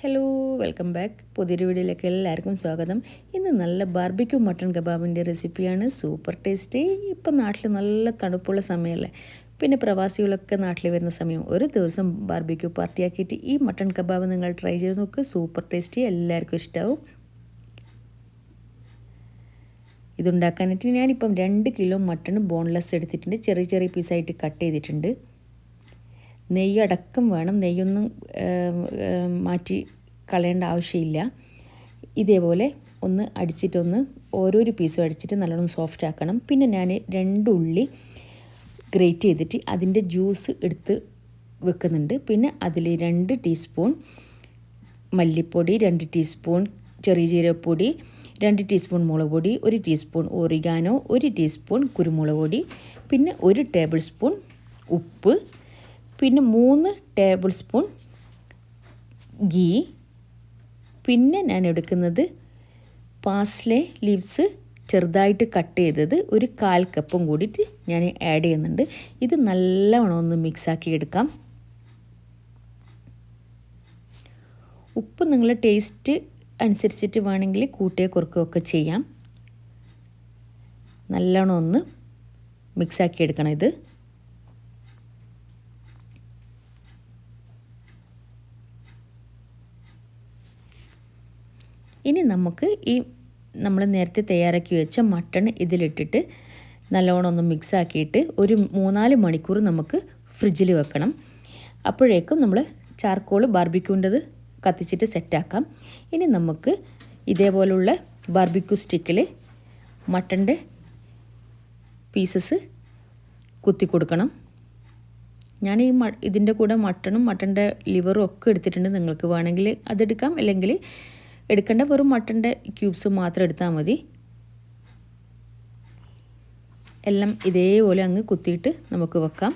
Hello welcome back പുതിയൊരു വീഡിയോയിലേക്ക് എല്ലാവർക്കും സ്വാഗതം. ഇന്ന് നല്ല ബാർബിക്യൂ മട്ടൺ കബാബിന്റെ റെസിപ്പിയാണ് സൂപ്പർ ടേസ്റ്റി ഇപ്പം നാട്ടിൽ നല്ല തണുപ്പുള്ള സമയമല്ലേ? പിന്നെ പ്രവാസികളൊക്കെ നാട്ടിൽ വരുന്ന സമയം ഒരു ദിവസം ബാർബിക്യൂ പാർട്ടിയാക്കിയിട്ട് ഈ മട്ടൺ കബാബ് നിങ്ങൾ ട്രൈ ചെയ്ത് നോക്ക്. സൂപ്പർ ടേസ്റ്റി എല്ലാവർക്കും ഇഷ്ടമാവും ഇതുണ്ടാക്കാനായിട്ട് ഞാനിപ്പം രണ്ട് കിലോ മട്ടൺ ബോൺലെസ് എടുത്തിട്ടുണ്ട്. ചെറിയ ചെറിയ പീസായിട്ട് കട്ട് ചെയ്തിട്ടുണ്ട്. നെയ്യടക്കം വേണം. നെയ്യൊന്നും മാറ്റി കളയേണ്ട ആവശ്യമില്ല. ഇതേപോലെ ഒന്ന് അടിച്ചിട്ടൊന്ന് ഓരോരു പീസും അടിച്ചിട്ട് നല്ലോണം സോഫ്റ്റ് ആക്കണം. പിന്നെ ഞാൻ രണ്ട് ഉള്ളി ഗ്രേറ്റ് ചെയ്തിട്ട് അതിന്റെ ജ്യൂസ് എടുത്ത് വെക്കുന്നുണ്ട്. പിന്നെ അതിൽ രണ്ട് ടീസ്പൂൺ മല്ലിപ്പൊടി രണ്ട് ടീസ്പൂൺ ചെറിയ ജീരകപ്പൊടി രണ്ട് ടീസ്പൂൺ മുളക് പൊടി ഒരു ടീസ്പൂൺ ഓറിഗാനോ ഒരു ടീസ്പൂൺ കുരുമുളക് പൊടി പിന്നെ ഒരു ടേബിൾ സ്പൂൺ ഉപ്പ് പിന്നെ മൂന്ന് ടേബിൾ സ്പൂൺ ഗീ. പിന്നെ ഞാൻ എടുക്കുന്നത് പാസ്ലെ ലീവ്സ് ചെറുതായിട്ട് കട്ട് ചെയ്തത് ഒരു കാൽ കപ്പും കൂടിയിട്ട് ഞാൻ ആഡ് ചെയ്യുന്നുണ്ട്. ഇത് നല്ലവണ്ണം ഒന്ന് മിക്സാക്കി എടുക്കാം. ഉപ്പ് നിങ്ങൾ ടേസ്റ്റ് അനുസരിച്ചിട്ട് വേണമെങ്കിൽ കൂട്ടിയോ കുറുക്കുകയൊക്കെ ചെയ്യാം. നല്ലവണ്ണം ഒന്ന് മിക്സാക്കി എടുക്കണം ഇത്. ഇനി നമുക്ക് ഈ നമ്മൾ നേരത്തെ തയ്യാറാക്കി വെച്ച മട്ടൺ ഇതിലിട്ടിട്ട് നല്ലോണം ഒന്ന് മിക്സ് ആക്കിയിട്ട് ഒരു മൂന്നാൽ മണിക്കൂർ നമുക്ക് ഫ്രിഡ്ജിൽ വെക്കണം. അപ്പോഴേക്കും നമ്മൾ ചാർക്കോൾ ബാർബിക്യൂന്റെത് കത്തിച്ചിട്ട് സെറ്റാക്കാം ഇനി നമുക്ക് ഇതേപോലുള്ള ബാർബിക്യൂ സ്റ്റിക്കിൽ മട്ടന്റെ പീസസ് കുത്തി കൊടുക്കണം. ഞാൻ ഈ ഇതിന്റെ കൂടെ മട്ടണും മട്ടന്റെ ലിവറും ഒക്കെ എടുത്തിട്ടുണ്ട്. നിങ്ങൾക്ക് വേണമെങ്കിൽ അതെടുക്കാം. അല്ലെങ്കിൽ എടുക്കേണ്ട വെറും മട്ടന്റെ ക്യൂബ്സ് മാത്രം എടുത്താൽ മതി. എല്ലാം ഇതേപോലെ അങ്ങ് കുത്തിയിട്ട് നമുക്ക് വെക്കാം.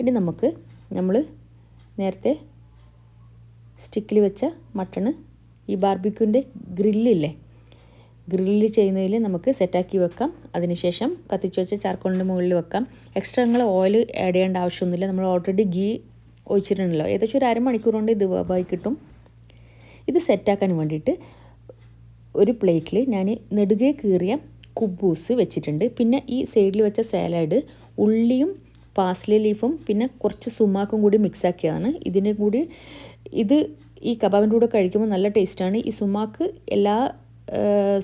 ഇനി നമുക്ക് നമ്മൾ നേരത്തെ സ്റ്റിക്കിൽ വെച്ച മട്ടണ് ഈ ബാർബിക്യൂന്റെ ഗ്രില്ലില്ലേ ഗ്രില്ല് ചെയ്യുന്നതിൽ നമുക്ക് സെറ്റാക്കി വെക്കാം. അതിനുശേഷം കത്തിച്ച് വെച്ച ചാർക്കോളിന്റെ മുകളിൽ വെക്കാം. എക്സ്ട്രാ നിങ്ങൾ ഓയിൽ ആഡ് ചെയ്യേണ്ട ആവശ്യമൊന്നുമില്ല. നമ്മൾ ഓൾറെഡി ഗീ ഒഴിച്ചിട്ടുണ്ടല്ലോ. ഏകദേശം ഒരു അരമണിക്കൂർ കൊണ്ട് ഇത് വേവായി കിട്ടും. ഇത് സെറ്റാക്കാൻ വേണ്ടിയിട്ട് ഒരു പ്ലേറ്റിൽ ഞാൻ നെടുകെ കീറിയ കുബൂസ് വെച്ചിട്ടുണ്ട്. പിന്നെ ഈ സൈഡിൽ വെച്ച സാലഡ് ഉള്ളിയും പാസ്ലി ലീഫും പിന്നെ കുറച്ച് സുമാക്കും കൂടി മിക്സാക്കിയതാണ് ഇതിനെ കൂടി ഇത് ഈ കബാബിന്റെ കൂടെ കഴിക്കുമ്പോൾ നല്ല ടേസ്റ്റാണ് ഈ സുമാക്ക് എല്ലാ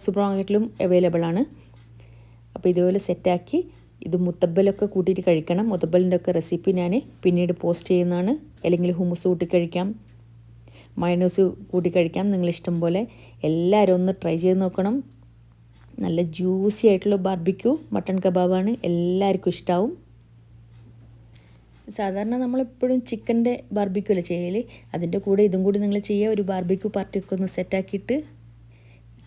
സൂപ്പർ മാർക്കറ്റിലും അവൈലബിൾ ആണ്. അപ്പോൾ ഇതുപോലെ സെറ്റാക്കി ഇത് മുത്തബലൊക്കെ കൂട്ടിയിട്ട് കഴിക്കണം. മുത്തബലിന്റെ ഒക്കെ റെസിപ്പി ഞാൻ പിന്നീട് പോസ്റ്റ് ചെയ്യുന്നതാണ്. അല്ലെങ്കിൽ ഹുമുസ് കൂട്ടി കഴിക്കാം. മയനോസ് കൂട്ടി കഴിക്കാം. നിങ്ങളിഷ്ടം പോലെ എല്ലാവരും ഒന്ന് ട്രൈ ചെയ്ത് നോക്കണം. നല്ല ജ്യൂസി ആയിട്ടുള്ള ബാർബിക്യൂ മട്ടൺ കബാബാണ് എല്ലാവർക്കും ഇഷ്ടമാവും സാധാരണ നമ്മളെപ്പോഴും ചിക്കന്റെ ബാർബിക്യൂ അല്ലേ ചെയ്യൽ അതിന്റെ കൂടെ ഇതും കൂടി നിങ്ങൾ ചെയ്യുക. ഒരു ബാർബിക്യൂ പാർട്ടിയൊക്കെ ഒന്ന് സെറ്റാക്കിയിട്ട്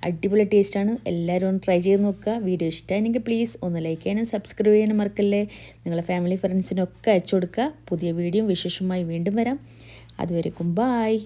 അടിപൊളി ടേസ്റ്റാണ്. എല്ലാവരും ഒന്ന് ട്രൈ ചെയ്ത് നോക്കുക. വീഡിയോ ഇഷ്ടമായെങ്കിൽ പ്ലീസ് ഒന്ന് ലൈക്ക് ചെയ്യാനും സബ്സ്ക്രൈബ് ചെയ്യാനും മറക്കല്ലേ. നിങ്ങളെ ഫാമിലി ഫ്രണ്ട്സിനൊക്കെ അയച്ചു കൊടുക്കുക. പുതിയ വീഡിയോയും വിശേഷമായി വീണ്ടും വരാം. അതുവരെക്കും ബായ്